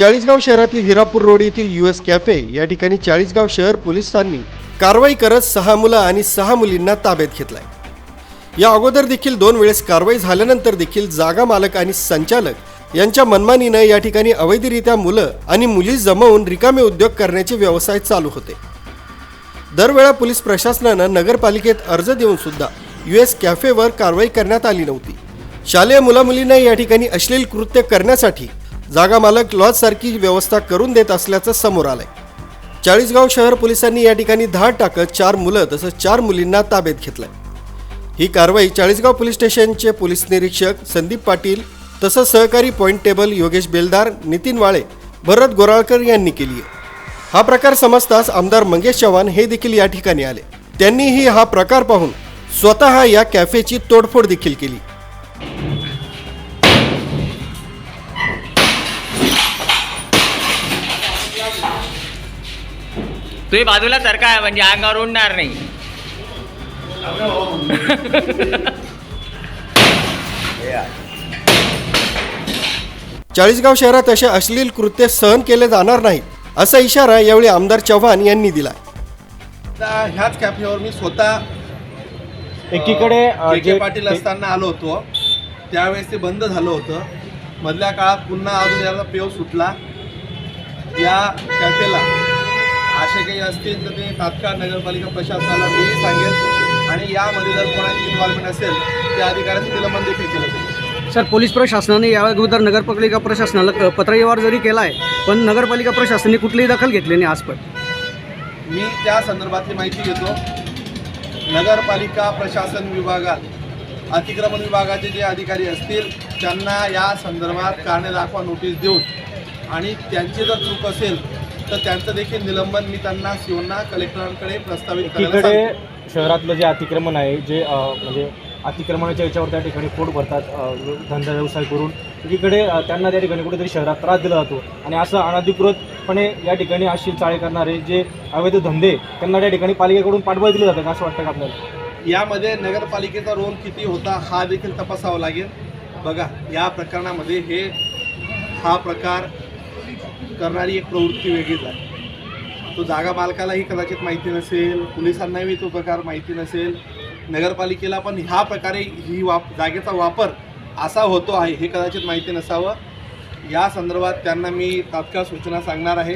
चाळीसगाव शहरातील हिरापूर रोड येथील U S cafe या ठिकाणी चाळीसगाव शहर पोलिसांनी कारवाई करत सहा मुलं आणि सहा मुलींना ताब्यात घेतलाय. या अगोदर देखील दोन वेळेस कारवाई झाल्यानंतर देखील जागा मालक आणि संचालक यांच्या मनमानीनं या ठिकाणी अवैधरित्या मुलं आणि मुली जमवून रिकामे उद्योग करण्याचे व्यवसाय चालू होते. दरवेळा पोलीस प्रशासनानं नगरपालिकेत अर्ज देऊन सुद्धा यू एस कॅफेवर कारवाई करण्यात आली नव्हती. शालेय मुलामुलींना या ठिकाणी अश्लील कृत्य करण्यासाठी जागा मालक लॉजसारखी व्यवस्था करून देत असल्याचं समोर आलंय. चाळीसगाव शहर पोलिसांनी या ठिकाणी धाड टाकत चार मुलं तसंच चार मुलींना ताब्यात घेतलंय. ही कारवाई चाळीसगाव पोलीस स्टेशनचे पोलीस निरीक्षक संदीप पाटील तसंच सहकारी पॉईंट टेबल योगेश बेलदार नितीन वाळे भरत गोराळकर यांनी केली आहे. हा प्रकार समजताच आमदार मंगेश चव्हाण हे देखील या ठिकाणी आले. त्यांनीही हा प्रकार पाहून स्वतः या कॅफेची तोडफोड देखील केली. तुम्ही बाजूला सरका आहे म्हणजे अंगावर उडणार नाही. चाळीसगाव शहरात असे अश्लील कृत्य सहन केले जाणार नाहीत असा इशारा यावेळी आमदार चव्हाण यांनी दिला आता ह्याच कॅफेवर मी स्वतः एकीकडे जे पाटील असताना आलो होतो. त्यावेळेस ते बंद झालं होतं. मधल्या काळात पुन्हा अजून याला पेव सुटला. या कॅफेला असे काही असतील तर ते तात्काळ नगरपालिका प्रशासनाला मीही सांगेन आणि यामध्ये जर कोणाची इन्व्हॉल्वमेंट असेल त्या अधिकाऱ्याचं निलंबन देखील केलं जाईल. सर पोलीस प्रशासनाने या अगोदर नगरपालिका प्रशासनाला पत्रव्यवहार जरी केला आहे पण नगरपालिका प्रशासनाने कुठलीही दखल घेतली नाही आजपर्यंत मी त्या संदर्भातली माहिती घेतो. नगरपालिका प्रशासन विभागात अतिक्रमण विभागाचे जे अधिकारी असतील त्यांना या संदर्भात कारणे दाखवा नोटीस देऊन आणि त्यांची जर चूक असेल तर त्यांचं देखील निलंबन मी त्यांना सीओना कलेक्टरांकडे प्रस्तावित करायला एकीकडे सांगतो. शहरातलं जे अतिक्रमण आहे जे अ, म्हणजे अतिक्रमणाच्या याच्यावर त्या ठिकाणी पोट भरतात अ, धंदा व्यवसाय करून एकीकडे अ, त्यांना त्या ठिकाणी कुठेतरी शहरात त्रास दिला जातो. आणि असं अनधिकृतपणे या ठिकाणी अशी चाळे करणारे जे अवैध धंदे त्यांना त्या ठिकाणी पालिकेकडून पाठबळ दिले जातात असं वाटतं का आपल्याला? यामध्ये नगरपालिकेचा रोल किती होता हा देखील तपासावा लागेल. बघा या प्रकरणामध्ये हे हा प्रकार करणारी एक प्रवृत्ती वेगळीच आहे. तो जागा मालकालाही कदाचित माहिती नसेल पोलिसांनाही तो प्रकार माहिती नसेल. नगरपालिकेला पण ह्या प्रकारे ही वाप जागेचा वापर असा होतो आहे हे कदाचित माहिती नसावं. या संदर्भात त्यांना मी तात्काळ सूचना सांगणार आहे.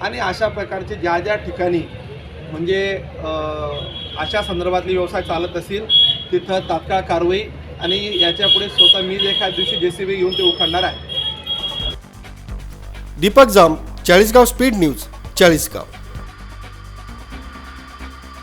आणि अशा प्रकारचे ज्या ज्या ठिकाणी म्हणजे अशा संदर्भातले व्यवसाय चालत असेल तिथं तात्काळ कारवाई आणि याच्यापुढे स्वतः मी एखाद्या दिवशी जे सी बी घेऊन ते उखाडणार आहे. Deepak Jam Chalisgaon speed news Chalisgaon.